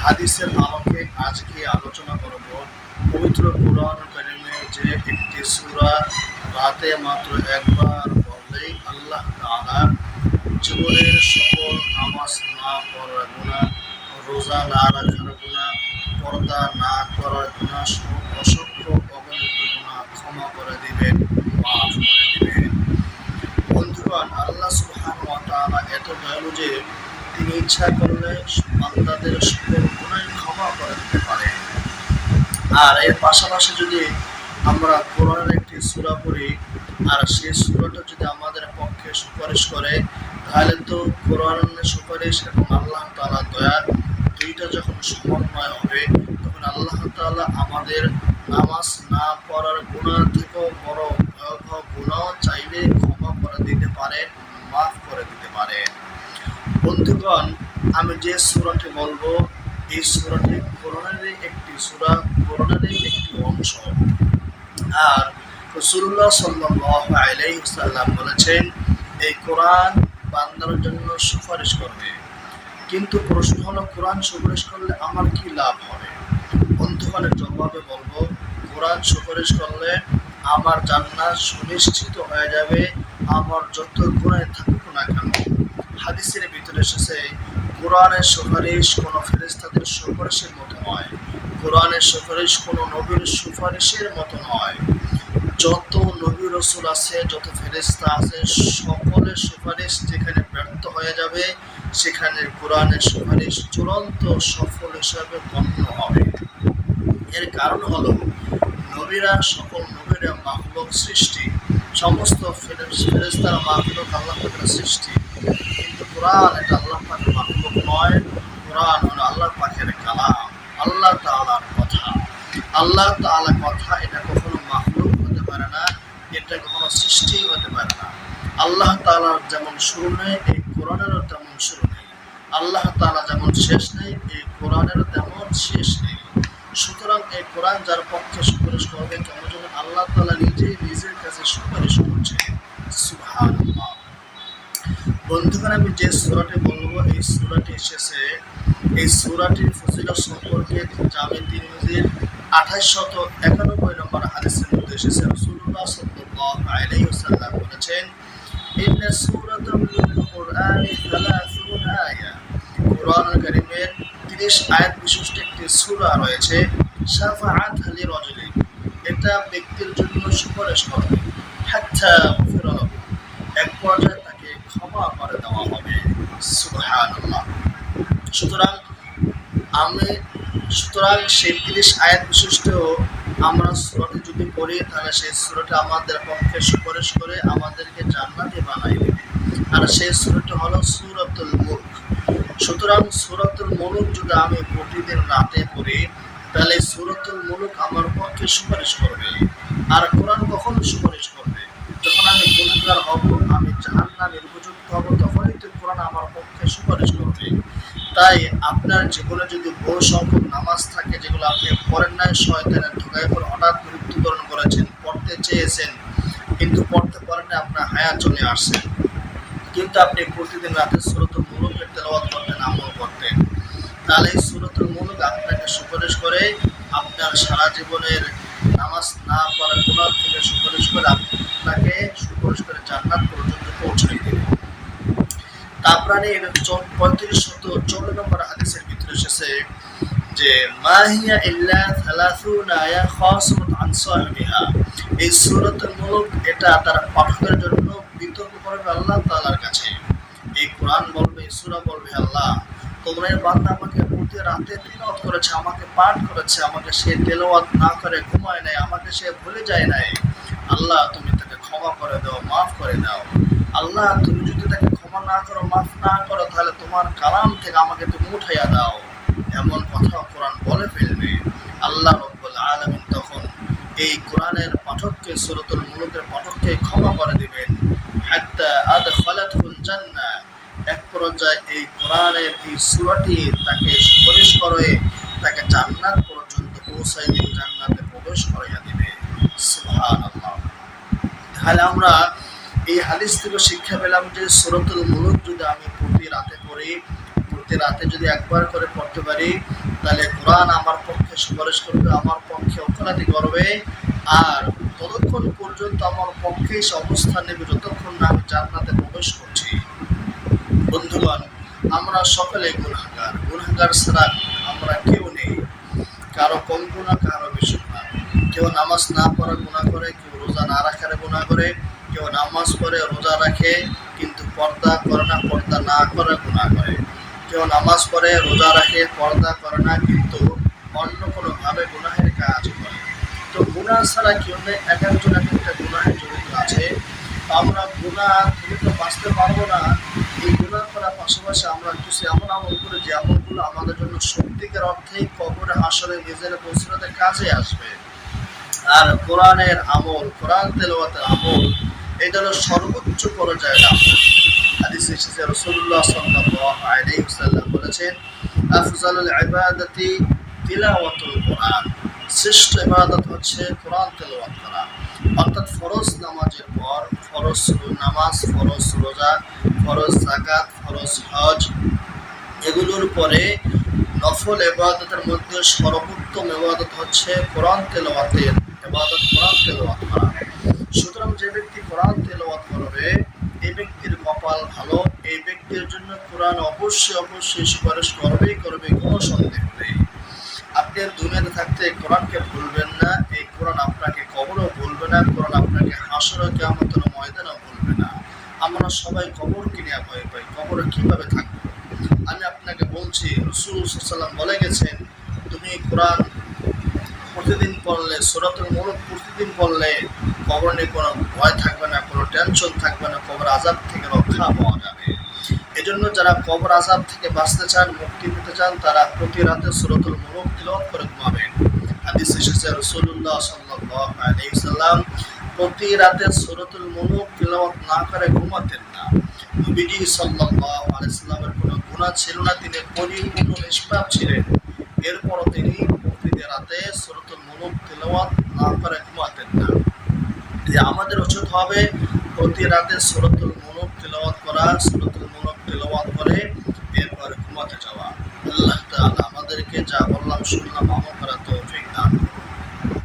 হাদিসের আলোকে আজকে আলোচনা করব পবিত্র কোরআন কারিমে যে একটি সূরা রাতে মাত্র একবার বললেই আল্লাহ তাআলা জীবনের সকল নামাজ না পড়ার গুণা রোজা না রাখার গুণা পর্দা না করার গুণা অসংখ্য অগণিত গুণা ক্ষমা করে দিবেন, মাফ করে দিবেন। বন্ধুগণ, আল্লাহ সুবহান ওয়া এত দয়ালু যে তিনি ইচ্ছা করলে বান্দাদের সকল গুনাহ ক্ষমা করে দিতে পারে। আর এর পাশাপাশি যদি আমরা কোরআনের একটি সূরা পড়ি, আর সেই সূরাটা যদি আমাদের পক্ষে সুপারিশ করে, তাহলে তো কোরআনের সুপারিশ এবং আল্লাহ তাআলা দয়া দুইটা যখন সমন্বয় হবে, তখন আল্লাহ তাআলা আমাদের নামাজ না পড়ার গুণা থেকেও বড় ভয়াবহ গুণাও চাইলে ক্ষমা করে দিতে পারেন, মাফ করে দিতে পারেন। বন্ধুগণ, আমি যে সুরাটি বলব, এই সুরাটি কোরআনেরই একটি সুরা, কোরআনেরই একটি অংশ। আর রসুল্লাহ সাল্লাহ আলাইসাল্লাম বলেছেন, এই কোরআন বান্দার জন্য সুপারিশ করবে। কিন্তু প্রশ্ন হলো, কোরআন সুপারিশ করলে আমার কি লাভ হবে? বন্ধুগণের জবাবে বলব, কোরআন সুপারিশ করলে আমার জান্নাত সুনিশ্চিত হয়ে যাবে, আমার যত গুণায় থাকুক না কেন। হাদিসের ভিতরে এসেছে, কোরআনের সুপারিশ কোনো ফেরেস্তাদের সুপারিশের মতো নয়। কোরআনের সুপারিশ কোনো নবীর সুপারিশের মতো নয়। যত নবী রসুল আছে, যত ফেরেস্তা আছে, সকলের সুপারিশ যেখানে ব্যর্থ হয়ে যাবে, সেখানে কোরআনের সুপারিশ চূড়ান্ত সফল হিসাবে গণ্য হবে। এর কারণ হলো, নবীরা সকল নবীরা মাহলুক সৃষ্টি। সমস্ত ফেরেস্তার মাহলুক আল্লাহ সৃষ্টি। কোরআন, এটা আল্লাহ পাকের মাহলুক নয়। কোরআন হলো আল্লাহ পাকের কালাম আল্লাহ তাআলার কথা। আল্লাহ তাআলা কথা এটা কখনো মাহলুক হতে পারে না, এটা কখনো সৃষ্টি হতে পারে না। আল্লাহ তাআলার যেমন শুরু নেই, এই কোরআনেরও তেমন শুরু নেই। আল্লাহ তাআলা যেমন শেষ নেই, এই কোরআনেরও তেমন শেষ নেই। সুতরাং এই কোরআন যার পক্ষে সুপারিশ করবে কেমন আল্লাহ তাআলা নিজেই নিজের কাছে সুপারিশ করছে সুবহানাল্লাহ বন্ধুগণ আমি যে সূরাটি বলব, এই সূরাটি এসেছে। এই সূরাটির ফজিলত সম্পর্কে জামে তিরমিজির আঠাশ শত একানব্বই নম্বর হাদিসের মধ্যে এসেছে। ওয়াসাল্লাম বলেছেন, ইন্না সূরাতাল কুরআনি 30 আয়া। কোরআন কারীমের 30 আয়াত বিশিষ্ট একটি সূরা রয়েছে এটা ব্যক্তির জন্য সুপারিশ করে। এক পর্যায়ে করে দেওয়া হবে সুতরাং আমি, সুতরাং সেই আয়াত বিশিষ্ট আমরা সুরটি যদি পড়ি, তাহলে সেই সুরটি আমাদের পক্ষে সুপারিশ করে আমাদেরকে জান্নাতি বানাই দেবে। আর সেই সুরটি হলো সুরতুল মুল্ক। সুতরাং সুরতুল মুলুক যদি আমি প্রতিদিন রাতে পড়ি, তাহলে সুরতুল মুলুক আমার পক্ষে সুপারিশ করবে। আর কোরআন কখনো সুপারিশ করবে? যখন আমি গুণাগার হব, আমি জাহান্নামের উপযুক্ত হব তখনই তো কোরআন আমার পক্ষে সুপারিশ করবে তাই আপনার জীবনে যদি বহু সংখ্যক নামাজ থাকে যেগুলো আপনি পড়েন নাই, শয়তানের ঢোকায় পরে হঠাৎ মৃত্যুবরণ করেছেন, পড়তে চেয়েছেন, কিন্তু পড়তে পারেন আপনার হায়া চলে আসছে। কিন্তু আপনি প্রতিদিন রাতে সুরতুল মুলুকের তেলাওয়াত করতেন, আমল করতেন। তাহলে এই সুরতুল মুলুক আপনাকে সুপারিশ করে, আপনার সারা জীবনের নামাজ না পড়ার গুণার থেকে সুপারিশ করে আপনাকে সুপারিশ করে জান্নাত পর্যন্ত পৌঁছাই দেবে। তারপরে পঁয়ত্রিশ শত চৌন্ন নম্বর হাদিসের ভিতরে এসেছে যে মাহিয়া ইল্লা থালাসুন আয়া খাসাত আন সাহিবিহা। এই সূরাতুল মুলক এটা তার পাঠকের জন্য বিতর্ক করবে আল্লাহ তাআলার কাছে। এই কোরআন বলবে সূরা বলবে আল্লাহ, তোমরা এই বান্দা আমাকে প্রতি রাতে তিলাওয়াত করেছে, আমাকে পাঠ করেছে, আমাকে সে তেলাওয়াত না করে ঘুমায় নাই, আমাকে সে ভুলে যায় নাই। আল্লাহ, তুমি তাকে ক্ষমা করে দাও, মাফ করে দাও। আল্লাহ, তুমি যদি তাকে ক্ষমা না করো, মাফ না করো, তাহলে তোমার কালাম থেকে আমাকে তুমি উঠাইয়া দাও। এমন কথা কোরআন বলে ফেলবে। আল্লাহ রব্বুল আলমিন তখন এই কোরআনের পাঠককে, সুরতুল মুলুকের পাঠককে ক্ষমা করে দিবেন। এক পর্যায়ে এই কোরআনের এই সূরাটি তাকে সুপারিশ করে, তাকে জান্নাত পর্যন্ত পৌঁছাই দিবে জান্নাতে প্রবেশ করাইয়া দিবে। সুবহানাল্লাহ। তাহলে আমরা এই হাদিস থেকে শিক্ষা পেলাম যে সুরতুল মুলুক যদি আমি প্রতি রাতে পড়ি, প্রতি রাতে যদি একবার করে পড়তে পারি, তাহলে কোরআন আমার পক্ষে সুপারিশ করবে, আমার পক্ষে অপরাধী করবে। আর ততক্ষণ পর্যন্ত আমার পক্ষে সে অবস্থান নেবে যতক্ষণ না আমি জান্নাতে প্রবেশ করছি। বন্ধুগণ, আমরা সকলে গুণাগার গুণাগার ছাড়া আমরা কেউ নেই। কারও কম গুণা কারও বেশি গুণা কেউ নামাজ না পড়া গুণা করে, কেউ রোজা না রাখার গুণা করে কেউ নামাজ পড়ে, রোজা রাখে, কিন্তু পর্দা করে না, পর্দা না করে গুণা করে। কেউ নামাজ পড়ে, রোজা রাখে, পর্দা করে না, কিন্তু অন্য কোনোভাবে গুনাহের কাজ করে। তো গুনাহ ছাড়া কেউ নেই এক একজন এক একটা গুণাহের জড়িত আছে? আমরা গুনাহ থেকে তো বাঁচতে পারব না। এই গুনাহ করার পাশাপাশি আমরা কিছু এমন আমল করে যে আমলগুলো আমাদের জন্য সত্যিকার অর্থেই কবরে আসলে নিজের পৌঁছাতে কাজে আসবে। আর কোরআনের আমল, কোরআন তেলাওয়াতের আমল এটা হলো সর্বোচ্চ পর্যায়ের আমল হাদিস এসেছে, রাসূলুল্লাহ সাল্লাল্লাহু আলাইহি ওয়াসাল্লাম বলেছেন, আফজালুল ইবাদাতি তিলাওয়াতুল কোরআন। শ্রেষ্ঠ ইবাদত হচ্ছে কোরআন তেলাওয়াত করা। অর্থাৎ ফরজ নামাজের পর ফরজ নামাজ, ফরজ রোজা, ফরজ জাকাত ফরজ হজ, এগুলোর পরে নফল এবাদতের মধ্যে সর্বোত্তম এবাদত হচ্ছে কোরআন তেলাওয়াতের এবাদত কোরআন তেলাওয়াত করা। সুতরাং যে ব্যক্তি কোরআন তেলাওয়াত করবে, এই ব্যক্তির কপাল ভালো, এই ব্যক্তির জন্য কোরআন অবশ্যই অবশ্যই সুপারিশ করবেই করবে, কোনো সন্দেহ নেই। আপনি দুনিয়াতে থাকতে কোরআনকে ভুলবেন না, এই কোরআন আপনাকে কবরও ভুলবে না, কোরআন আপনাকে হাসরও কেমন ময়দানও ভুলবে না। আমরা সবাই কবরকে নিয়ে ভয় পাই, কবরে কীভাবে থাকব? আমি আপনাকে বলছি, রসুল সাল্লাম বলে গেছেন, তুমি কোরআন প্রতিদিন পড়লে, সুরাতুল মুলক প্রতিদিন পড়লে কবর নিয়ে কোনো ভয় থাকবে কোনো টেনশন থাকবে না, কবর আজাব থেকে রক্ষা পাওয়া যাবে। এজন্য যারা কবর আজাব থেকে বাঁচতে চান, মুক্তি পেতে চান, তারা প্রতি রাতে সুরতুল মুলক তিলওয়াত করে ঘুমাবেন। হাদিস এসেছে রসুল্লাহ প্রতি রাতে সুরতুল না করে ঘুমাতেন না। নবীজি কোনো ছিল না, তিনি পরিপূর্ণ নিষ্পাপ ছিলেন। এরপরও তিনি রাতে সুরতুল না করে ঘুমাতেন না। যে আমাদের উচিত হবে প্রতি রাতে সুরতুল মুলক তেলাওয়াত করা, সুরতুল মুলক তেলাওয়াত করে এরপর ঘুমাতে যাওয়া। আল্লাহ তাআলা আমাদেরকে যা বললাম, শুনলাম, আমল